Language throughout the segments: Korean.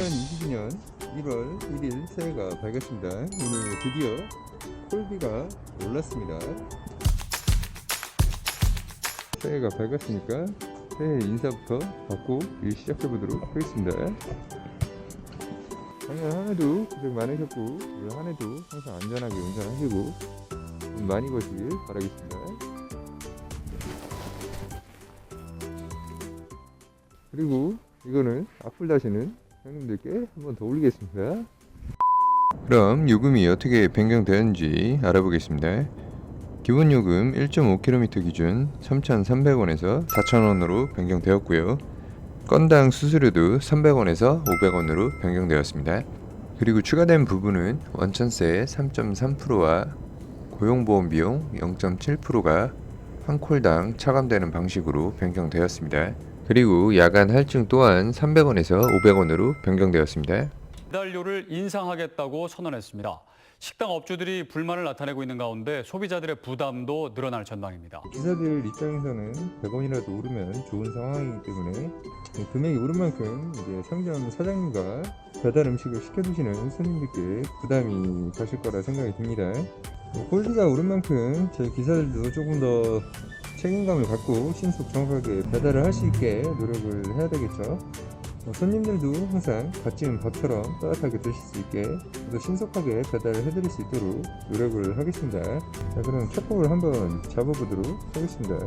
2022년 1월 1일 새해가 밝았습니다. 오늘 드디어 콜비가 올랐습니다. 새해가 밝았으니까 새해 인사부터 받고 일 시작해 보도록 하겠습니다. 작년 한 해도 고생 많으셨고 올 한 해도 항상 안전하게 운전하시고 돈 많이 버시길 바라겠습니다. 그리고 이거는 악플 다시는 형님들께 한번 더 올리겠습니다. 그럼 요금이 어떻게 변경되었는지 알아보겠습니다. 기본 요금 1.5km 기준 3,300원에서 4,000원으로 변경되었고요. 건당 수수료도 300원에서 500원으로 변경되었습니다. 그리고 추가된 부분은 원천세 3.3%와 고용보험 비용 0.7%가 한 콜당 차감되는 방식으로 변경되었습니다. 그리고 야간 할증 또한 300원에서 500원으로 변경되었습니다. 배달료를 인상하겠다고 선언했습니다. 식당 업주들이 불만을 나타내고 있는 가운데 소비자들의 부담도 늘어날 전망입니다. 기사들 입장에서는 100원이라도 오르면 좋은 상황이기 때문에 금액이 오른 만큼 이제 상점 사장님과 배달 음식을 시켜드시는 손님들께 부담이 가실 거라 생각이 듭니다. 콜비가 오른 만큼 저희 기사들도 조금 더 책임감을 갖고 신속 정확하게 배달을 할 수 있게 노력을 해야 되겠죠. 어, 손님들도 항상 갓 지은 밥처럼 따뜻하게 드실 수 있게 더 신속하게 배달을 해드릴 수 있도록 노력을 하겠습니다. 자, 그럼 첫 곡을 한번 잡아보도록 하겠습니다.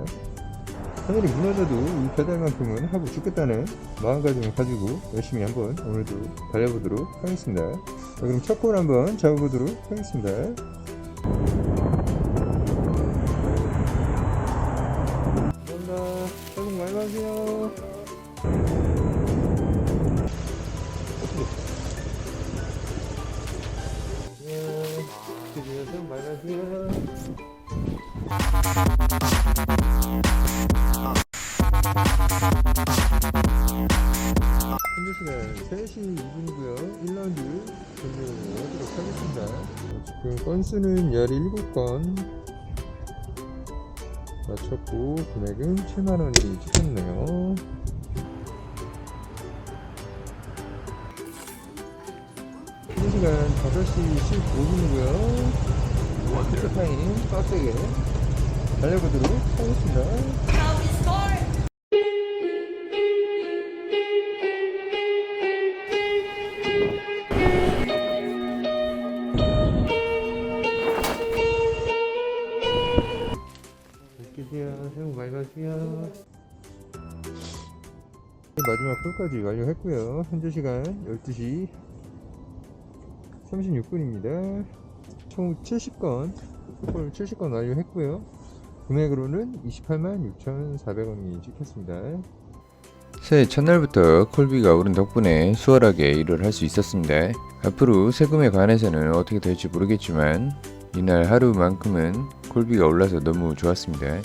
하늘이 무너져도 이 배달만큼은 하고 죽겠다는 마음가짐을 가지고 열심히 한번 오늘도 달려보도록 하겠습니다. 자, 그럼 첫 곡을 한번 잡아보도록 하겠습니다. 복 많이 시간 3시 2분이고요. 1라운드 종료하도록 하겠습니다. 어, 지금 건수는 17건 맞췄고 금액은 7만원이 찍혔네요. 현재 시간 5시 15분이고요. 피트 타임 빡세게 달려보도록 하겠습니다. 많이 받으세요. 마지막 콜까지 완료했고요. 현재 시간 12시 36분입니다. 총 70건, 콜 70건 완료했고요. 금액으로는 28만 6,400원이 찍혔습니다. 새해 첫날부터 콜비가 오른 덕분에 수월하게 일을 할 수 있었습니다. 앞으로 세금에 관해서는 어떻게 될지 모르겠지만 이날 하루만큼은 콜비가 올라서 너무 좋았습니다.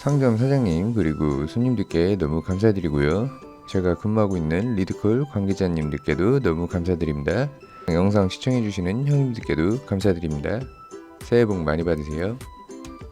상점 사장님 그리고 손님들께 너무 감사드리고요. 제가 근무하고 있는 리드콜 관계자님들께도 너무 감사드립니다. 영상 시청해주시는 형님들께도 감사드립니다. 새해 복 많이 받으세요.